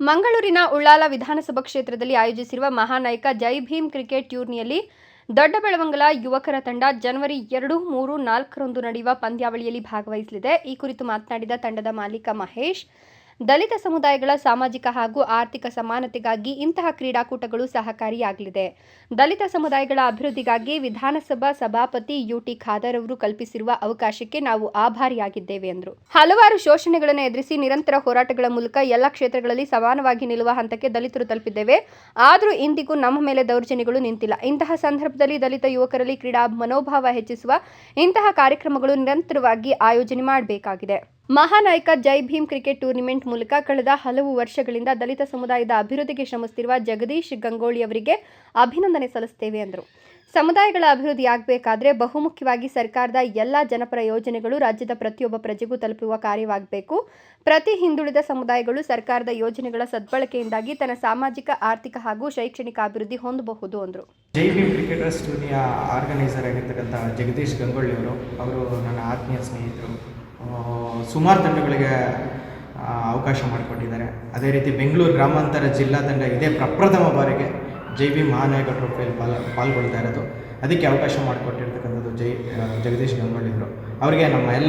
ಮಂಗಳೂರಿನ ಉಳ್ಳಾಲ ವಿಧಾನಸಭಾ ಕ್ಷೇತ್ರದಲ್ಲಿ ಆಯೋಜಿಸಿರುವ ಮಹಾನಾಯಕ ಜೈ ಭೀಮ್ ಕ್ರಿಕೆಟ್ ಟೂರ್ನಿಯಲ್ಲಿ ದೊಡ್ಡಬೆಳವಂಗಲ ಯುವಕರ ತಂಡ ಜನವರಿ ಎರಡು, ಮೂರು, ನಾಲ್ಕರಂದು ನಡೆಯುವ ಪಂದ್ಯಾವಳಿಯಲ್ಲಿ ಭಾಗವಹಿಸಲಿದೆ. ಈ ಕುರಿತು ಮಾತನಾಡಿದ ತಂಡದ ಮಾಲೀಕ ಮಹೇಶ್ ದಲಿತ ಸಮುದಾಯಗಳ ಸಾಮಾಜಿಕ ಹಾಗೂ ಆರ್ಥಿಕ ಸಮಾನತೆಗಾಗಿ ಇಂತಹ ಕ್ರೀಡಾಕೂಟಗಳು ಸಹಕಾರಿಯಾಗಲಿದೆ. ದಲಿತ ಸಮುದಾಯಗಳ ಅಭಿವೃದ್ಧಿಗಾಗಿ ವಿಧಾನಸಭಾ ಸಭಾಪತಿ ಯುಟಿ ಖಾದರ್ ಅವರು ಕಲ್ಪಿಸಿರುವ ಅವಕಾಶಕ್ಕೆ ನಾವು ಆಭಾರಿಯಾಗಿದ್ದೇವೆ ಎಂದರು. ಹಲವಾರು ಶೋಷಣೆಗಳನ್ನು ಎದುರಿಸಿ ನಿರಂತರ ಹೋರಾಟಗಳ ಮೂಲಕ ಎಲ್ಲ ಕ್ಷೇತ್ರಗಳಲ್ಲಿ ಸಮಾನವಾಗಿ ನಿಲ್ಲುವ ಹಂತಕ್ಕೆ ದಲಿತರು ತಲುಪಿದ್ದೇವೆ. ಆದರೂ ಇಂದಿಗೂ ನಮ್ಮ ಮೇಲೆ ದೌರ್ಜನ್ಯಗಳು ನಿಂತಿಲ್ಲ. ಇಂತಹ ಸಂದರ್ಭದಲ್ಲಿ ದಲಿತ ಯುವಕರಲ್ಲಿ ಕ್ರೀಡಾ ಮನೋಭಾವ ಹೆಚ್ಚಿಸುವ ಇಂತಹ ಕಾರ್ಯಕ್ರಮಗಳು ನಿರಂತರವಾಗಿ ಆಯೋಜನೆ ಮಾಡಬೇಕಾಗಿದೆ. ಮಹಾನಾಯಕ ಜೈ ಭೀಮ್ ಕ್ರಿಕೆಟ್ ಟೂರ್ನಿಮೆಂಟ್ ಮೂಲಕ ಕಳೆದ ಹಲವು ವರ್ಷಗಳಿಂದ ದಲಿತ ಸಮುದಾಯದ ಅಭಿವೃದ್ಧಿಗೆ ಶ್ರಮಿಸುತ್ತಿರುವ ಜಗದೀಶ್ ಗಂಗೋಳಿ ಅವರಿಗೆ ಅಭಿನಂದನೆ ಸಲ್ಲಿಸುತ್ತೇವೆ ಎಂದರು ಸಮುದಾಯಗಳ ಅಭಿವೃದ್ಧಿ ಆಗಬೇಕಾದ್ರೆ ಬಹುಮುಖ್ಯವಾಗಿ ಸರ್ಕಾರದ ಎಲ್ಲ ಜನಪರ ಯೋಜನೆಗಳು ರಾಜ್ಯದ ಪ್ರತಿಯೊಬ್ಬ ಪ್ರಜೆಗೂ ತಲುಪುವ ಕಾರ್ಯವಾಗಬೇಕು. ಪ್ರತಿ ಹಿಂದುಳಿದ ಸಮುದಾಯಗಳು ಸರ್ಕಾರದ ಯೋಜನೆಗಳ ಸದ್ಬಳಕೆಯಿಂದಾಗಿ ತನ್ನ ಸಾಮಾಜಿಕ, ಆರ್ಥಿಕ ಹಾಗೂ ಶೈಕ್ಷಣಿಕ ಅಭಿವೃದ್ಧಿ ಹೊಂದಬಹುದು ಅಂದರು. ಜೈ ಭೀಮ್ ಕ್ರಿಕೆಟರ್ಸ್ ಟೂರ್ನಿಯ ಆರ್ಗನೈಸರ್ ಆಗಿರ್ತಕ್ಕಂಥ ಜಗದೀಶ್ ಗಂಗೊಳ್ಳಿ ಅವರು ಅವರು ನನ್ನ ಆತ್ಮೀಯ ಸ್ನೇಹಿತರು. ಸುಮಾರು ತಂಡಗಳಿಗೆ ಅವಕಾಶ ಮಾಡಿಕೊಟ್ಟಿದ್ದಾರೆ. ಅದೇ ರೀತಿ ಬೆಂಗಳೂರು ಗ್ರಾಮಾಂತರ ಜಿಲ್ಲಾ ತಂಡ ಇದೇ ಪ್ರಪ್ರಥಮ ಬಾರಿಗೆ ಜೈ ಬಿ ಮಹಾನಾಯಕ ಟ್ರೋಫಿಯಲ್ಲಿ ಪಾಲ್, ಪಾಲ್ಗೊಳ್ತಾ ಇರೋದು. ಅದಕ್ಕೆ ಅವಕಾಶ ಮಾಡಿಕೊಟ್ಟಿರ್ತಕ್ಕಂಥದ್ದು ಜೈ ಜಗದೀಶ್ ಗಂಗೊಳ್ಳಿ ಅವರು ಅವರಿಗೆ ನಮ್ಮ ಎಲ್ಲ